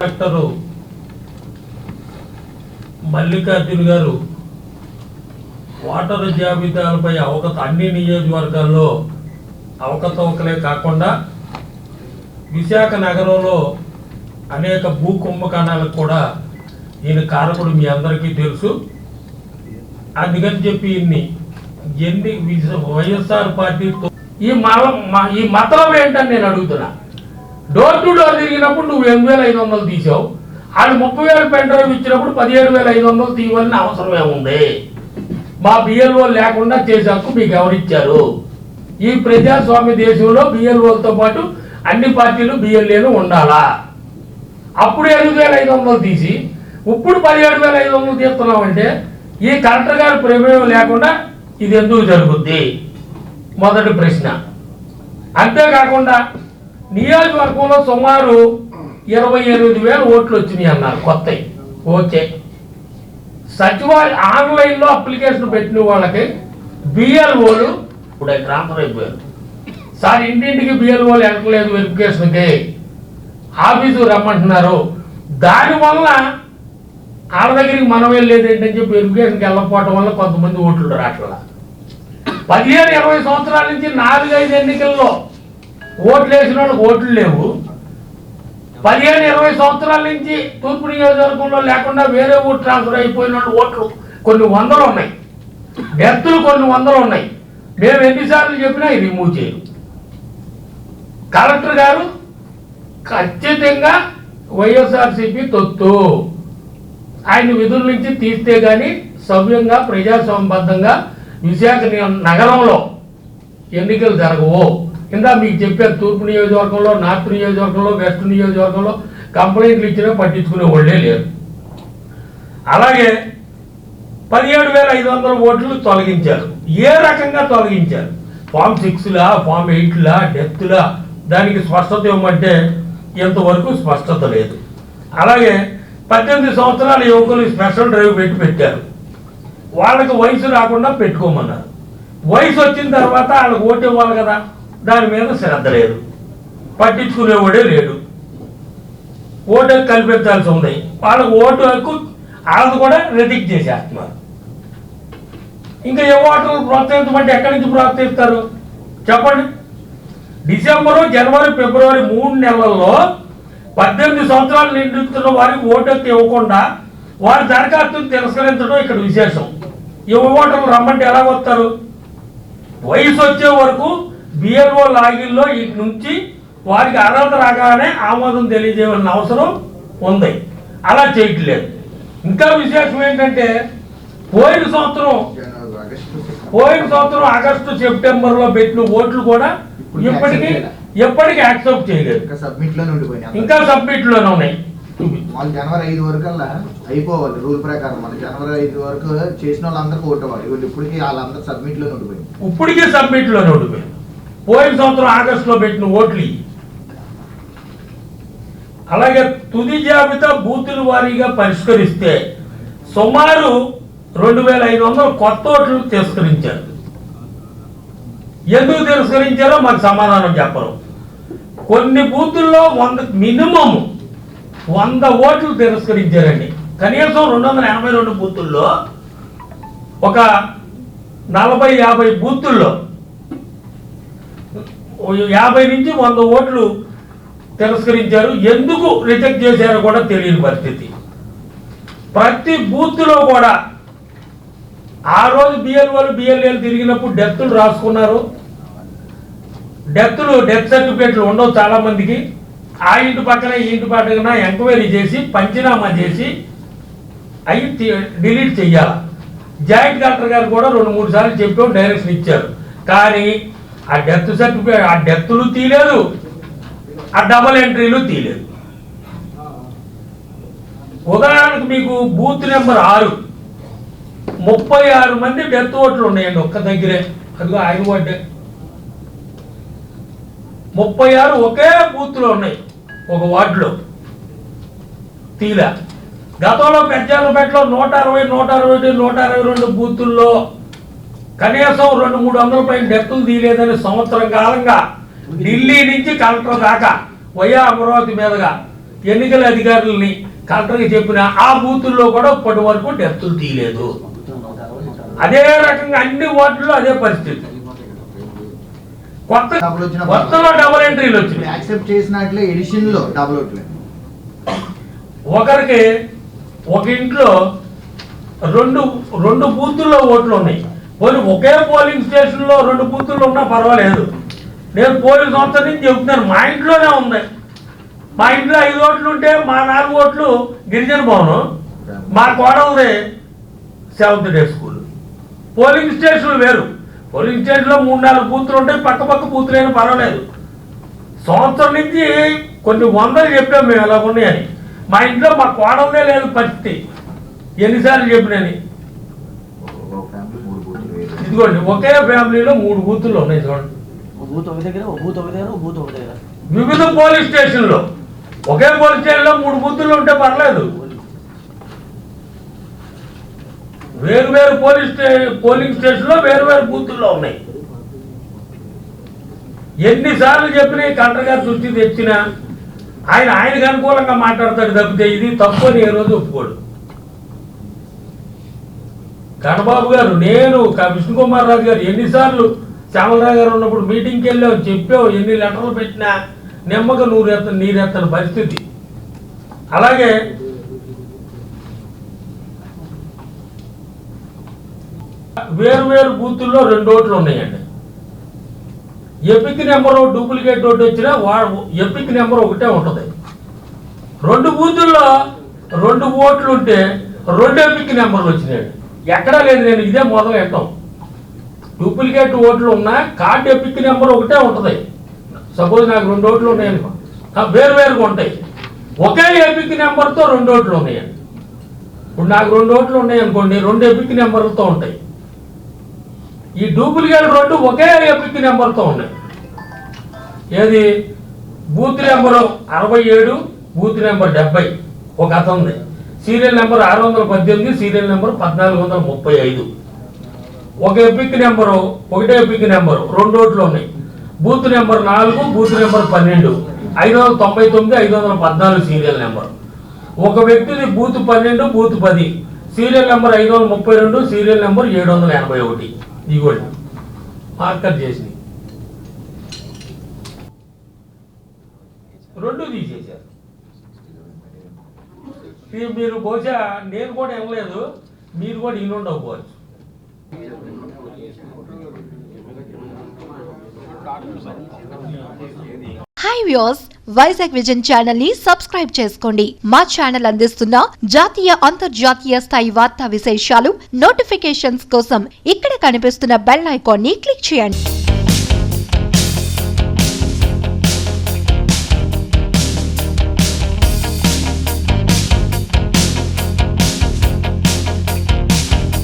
Doctor Mallikarjun గారు voter జాబితాలపై అవకత అన్ని నియోజకవర్గాల్లో అవకతవకలే కాకుండా విశాఖ నగరంలో అనేక భూ కుంభకాణాలకు కూడా ఈయన కారకుడు మీ అందరికీ తెలుసు. అందుకని చెప్పి ఈయన్ని ఎన్ని వైఎస్ఆర్ పార్టీతో ఈ మలం ఈ మతలం ఏంటని నేను అడుగుతున్నా. డోర్ టు డోర్ తిరిగినప్పుడు నువ్వు ఎనిమిది వేల ఐదు వందలు తీసావు. వాళ్ళు ముప్పై వేలు పెన్ డ్రైవ్ ఇచ్చినప్పుడు పదిహేడు వేల ఐదు వందలు తీయవలసిన అవసరం ఏముంది మా బిఎల్ఓ లేకుండా చేసే హక్కు మీకు ఎవరిచ్చారు? ఈ ప్రజాస్వామ్య దేశంలో బిఎల్ఓలతో పాటు అన్ని పార్టీలు బిఎల్ఏలు ఉండాలా? అప్పుడు ఎనిమిది వేల ఐదు వందలు తీసి ఇప్పుడు పదిహేడు వేల ఐదు వందలు తీస్తున్నామంటే ఈ కలెక్టర్ గారి ప్రమేయం లేకుండా ఇది ఎందుకు జరుగుద్ది? మొదటి ప్రశ్న. అంతేకాకుండా నియోజకవర్గంలో సుమారు ఇరవై ఎనిమిది వేల ఓట్లు వచ్చినాయి అన్నారు కొత్తవి. ఓకే. సచివాలయ ఆన్లైన్లో అప్లికేషన్ పెట్టిన వాళ్ళకి బిఎల్ఓలు ఇప్పుడు ట్రాన్స్ఫర్ అయిపోయారు. సార్ ఇంటింటికి బిఎల్ఓలు వెళ్ళట్లేదు వెరిఫికేషన్కి. ఆఫీసు రమ్మంటున్నారు. దానివల్ల ఆడ దగ్గరికి మనం వెళ్ళేది ఏంటని చెప్పి వెరిఫికేషన్కి వెళ్ళకపోవడం వల్ల కొంతమంది ఓట్లు రాట్లా పదిహేను ఇరవై సంవత్సరాల నుంచి నాలుగైదు ఎన్నికల్లో ఓట్లు వేసిన వాళ్ళకి ఓట్లు లేవు. పదిహేను ఇరవై సంవత్సరాల నుంచి తూర్పు నియోజకవర్గంలో లేకుండా వేరే ఊరు ట్రాన్స్ఫర్ అయిపోయిన ఓట్లు కొన్ని వందలు ఉన్నాయి. డెత్తులు కొన్ని వందలు ఉన్నాయి. మేము ఎన్నిసార్లు చెప్పినా ఇది రిమూవ్ చేయరు కలెక్టర్ గారు ఖచ్చితంగా వైఎస్ఆర్సీపీ తొత్తు. ఆయన విధుల నుంచి తీస్తే కానీ సవ్యంగా ప్రజాస్వామ్యబద్ధంగా విశాఖ నగరంలో ఎన్నికలు జరగవు. కింద మీకు చెప్పారు తూర్పు నియోజకవర్గంలో నార్త్ నియోజకవర్గంలో వెస్ట్ నియోజకవర్గంలో కంప్లైంట్లు ఇచ్చినా పట్టించుకునే వాళ్ళే లేరు. అలాగే పదిహేడు వేల ఐదు వందల ఓట్లు తొలగించారు. ఏ రకంగా తొలగించారు? ఫామ్ సిక్స్లా ఫామ్ ఎయిట్లా డెత్లా? దానికి స్పష్టత ఇవ్వమంటే ఇంతవరకు స్పష్టత లేదు. అలాగే పద్దెనిమిది సంవత్సరాల యువకులు స్పెషల్ డ్రైవ్ పెట్టి పెట్టారు. వాళ్ళకి వయసు రాకుండా పెట్టుకోమన్నారు. వయసు వచ్చిన తర్వాత వాళ్ళకి ఓటు ఇవ్వాలి కదా. దాని మీద శ్రద్ధ లేదు. పట్టించుకునేవాడే లేడు. ఓటు హక్కు కల్పించాల్సి ఉంది. వాళ్ళకు ఓటు హక్కు వాళ్ళది కూడా రిజెక్ట్ చేసేస్తున్నారు. ఇంకా ఏ ఓటర్లు ప్రోత్సహించమంటే ఎక్కడి నుంచి ప్రోత్సహిస్తారు? చెప్పండి. డిసెంబరు జనవరి ఫిబ్రవరి మూడు నెలల్లో పద్దెనిమిది సంవత్సరాలు నిండుతున్న వారికి ఓటు హక్కు ఇవ్వకుండా వారి దరఖాస్తును తిరస్కరించడం ఇక్కడ విశేషం. యువ ఓటర్లు రమ్మంటే ఎలా వస్తారు? వయసు వచ్చే వరకు బిఎల్ఓ లాగిన్లో ఇటు నుంచి వారికి అర్హత రాగానే ఆమోదం తెలియజేయాల్సిన అవసరం ఉంది. అలా చేయట్లేదు. ఇంకా విశేషం ఏంటంటే పోయిన సంవత్సరం పోయిన సంవత్సరం ఆగస్టు సెప్టెంబర్లో పెట్టిన ఓట్లు కూడా ఇప్పటికీ. ఎప్పటికీ యాక్సెప్ట్ చేయలేదు. ఇంకా సబ్మిట్లోనే ఉండిపోయినాయి ఇంకా సబ్మిట్లోనే ఉన్నాయి. వాళ్ళు జనవరి ఐదు వరకు అయిపోవాలి రూల్ ప్రకారం. మన జనవరి ఐదు వరకు చేసిన వాళ్ళందరికీ ఓటు అవ్వాలి. వీళ్ళు ఇప్పటికీ వాళ్ళందరూ సబ్మిట్లోనే ఉండిపోయింది ఇప్పటికీ సబ్మిట్లోనే ఉండిపోయింది పోయిన సంవత్సరం ఆగస్టులో పెట్టిన ఓట్లు అలాగే తుది జాబితా బూతుల వారీగా పరిష్కరిస్తే సుమారు రెండు వేల ఐదు వందల కొత్త ఓట్లు తిరస్కరించారు. ఎందుకు తిరస్కరించారో మాకు సమాధానం చెప్పరు. కొన్ని బూతుల్లో వంద మినిమం వంద ఓట్లు తిరస్కరించారండి. కనీసం రెండు వందల ఎనభై రెండు బూతుల్లో ఒక నలభై యాభై బూతుల్లో యాభై నుంచి వంద ఓట్లు తిరస్కరించారు. ఎందుకు రిజెక్ట్ చేశారో కూడా తెలియని పరిస్థితి. ప్రతి బూత్లో కూడా ఆ రోజు బిఎల్ఓలు బిఎల్ఏలు తిరిగినప్పుడు డెత్తులు రాసుకున్నారు. డెత్తులు డెత్ సర్టిఫికేట్లు ఉండవు చాలామందికి. ఆ ఇంటి పక్కన ఈ ఇంటి పక్కన ఎంక్వైరీ చేసి పంచనామా చేసి అవి డిలీట్ చెయ్యాలి. జాయింట్ కలెక్టర్ గారు కూడా రెండు మూడు సార్లు చెప్పాం డైరెక్షన్ ఇచ్చారు. కానీ ఆ డెత్ సర్టిఫికేట్ ఆ డెత్తులు తీయలేదు ఆ డబల్ ఎంట్రీలు తీయలేదు ఉదాహరణకు మీకు బూత్ నెంబర్ ఆరు. ముప్పై ఆరు మంది డెత్ ఓట్లు ఉన్నాయండి ఒక్క దగ్గరే. అదిగో ఆయన ఓటే ముప్పై ఆరు ఒకే బూత్లో ఉన్నాయి. ఒక వార్డులో. తీలా. గతంలో పెద్దాలపేటలో నూట అరవై నూట అరవై నూట అరవై రెండు బూతుల్లో కనీసం రెండు మూడు వందల పైన డెత్తులు తీయలేదని సంవత్సరం కాలంగా ఢిల్లీ నుంచి కలెక్టర్ దాకా వయా అమరావతి మీదుగా ఎన్నికల అధికారులని కలెక్టర్కి చెప్పిన ఆ బూతుల్లో కూడా ఇప్పటి వరకు డెప్తులు తీయలేదు. అదే రకంగా అన్ని వార్డుల్లో అదే పరిస్థితి. కొత్త కొత్తలో డబుల్ ఎంట్రీలు వచ్చినాయి. యాక్సెప్ట్ చేసినట్లే ఎడిషన్లో డబుల్ ఓట్లే ఒకరికి ఒక ఇంట్లో రెండు రెండు బూతుల్లో ఓట్లు ఉన్నాయి. పోనీ ఒకే పోలింగ్ స్టేషన్లో రెండు బూతులు ఉన్నా పర్వాలేదు. నేను పోలింగ్ సంవత్సరం నుంచి చెబుతున్నాను. మా ఇంట్లోనే ఉంది. మా ఇంట్లో ఐదు ఓట్లు ఉంటే మా నాలుగు ఓట్లు గిరిజన భవనం మా కోడలది సెవెంత్ డే స్కూల్. పోలింగ్ స్టేషన్లు వేరు. పోలింగ్ స్టేషన్లో మూడు నాలుగు బూతులు ఉంటాయి పక్క పక్క బూతులు అయినా పర్వాలేదు. సంవత్సరం నుంచి కొన్ని వందలు చెప్పాం మేము ఎలా ఉన్నాయని మా ఇంట్లో మా కోడలే లేదు పరిస్థితి. ఎన్నిసార్లు చెప్పినని ఒక ఫ్యామిలీ మూడు బూతులు వేరు. ఇదిగోండి ఒకే ఫ్యామిలీలో మూడు బూతులు ఉన్నాయి చూడండి. ఒక బూత్ ఒక దగ్గర ఒక బూత్ ఒక దగ్గర ఒక బూత్ ఒక దగ్గర. వివిధ పోలీస్ స్టేషన్లో. ఒకే పోలీస్ స్టేషన్లో మూడు బూతులు ఉంటే పర్లేదు. వేరు వేరు పోలీస్ స్టే పోలింగ్ స్టేషన్లో వేరు వేరు బూతుల్లో ఉన్నాయి. ఎన్నిసార్లు చెప్పినా కలెక్టర్ గారు దృష్టి తెచ్చినా ఆయన ఆయనకు అనుకూలంగా మాట్లాడతాడు తప్పితే ఇది తప్పు అని ఏ రోజు ఒప్పుకోడు. కన్నబాబు గారు నేను క- విష్ణుకుమార్ రాజు గారు ఎన్నిసార్లు శ్యామలరావు గారు ఉన్నప్పుడు మీటింగ్కి వెళ్ళావు చెప్పావు ఎన్ని లెటర్లు పెట్టినా నెమ్మక నూరెత్త నీరెత్తని పరిస్థితి. అలాగే వేరు వేరు బూతుల్లో రెండు ఓట్లు ఉన్నాయండి. ఎపిక్ నెంబర్ డూప్లికేట్ ఓటు వచ్చినా వాడు ఎపిక్ నెంబర్ ఒకటే ఉంటుంది. రెండు బూతుల్లో రెండు ఓట్లు ఉంటే రెండు ఎపిక్ నెంబర్లు వచ్చినాయండి. ఎక్కడా లేదు నేను ఇదే మొదలు ఎట్టాం డూప్లికేట్ ఓట్లు ఉన్నా కార్డ్ ఎపిక్ నెంబర్ ఒకటే ఉంటుంది. సపోజ్ నాకు రెండు ఓట్లు ఉన్నాయనుకో. వేరు వేరుగా ఉంటాయి. ఒకే ఎపిక్ నెంబర్తో రెండు ఓట్లు ఉన్నాయండి ఇప్పుడు నాకు రెండు ఓట్లు ఉన్నాయి అనుకోండి రెండు ఎపిక్ నెంబర్లతో ఉంటాయి. ఈ డూప్లికేట్ రెండు ఒకే ఎపిక్ నెంబర్తో ఉన్నాయి. ఏది? బూత్ నెంబరు అరవై ఏడు బూత్ నెంబర్ డెబ్బై. ఒక అతను ఉంది సీరియల్ నెంబర్ ఆరు వందల పద్దెనిమిది సీరియల్ నెంబర్ పద్నాలుగు వందల ముప్పై ఐదు. ఒక ఎపిక్ నెంబరు ఒకటే ఎపిక్ నెంబరు రెండు ఓట్లు ఉన్నాయి. బూత్ నెంబర్ నాలుగు బూత్ నెంబర్ పన్నెండు. ఐదు వందల తొంభై తొమ్మిది ఐదు వందల పద్నాలుగు సీరియల్ నెంబర్. ఒక వ్యక్తిది బూత్ పన్నెండు బూత్ పది. సీరియల్ నెంబర్ ఐదు వందల ముప్పై రెండు సీరియల్ నెంబర్ ఏడు వందల ఎనభై ఒకటి. ఇదిగోండి మార్కర్ చేసి రెండు తీసేసారు మీరు బహుశా నేను కూడా ఇవ్వలేదు మీరు కూడా ఇల్లు ఉండకపోవచ్చు. హాయ్ వ్యూస్ వైజాగ్ విజన్ ఛానల్ని సబ్స్క్రైబ్ చేసుకోండి. మా ఛానల్ అందిస్తున్న జాతీయ అంతర్జాతీయ స్థాయి వార్తా విశేషాలు నోటిఫికేషన్స్ కోసం ఇక్కడ కనిపిస్తున్న బెల్ ఐకాన్ని క్లిక్ చేయండి.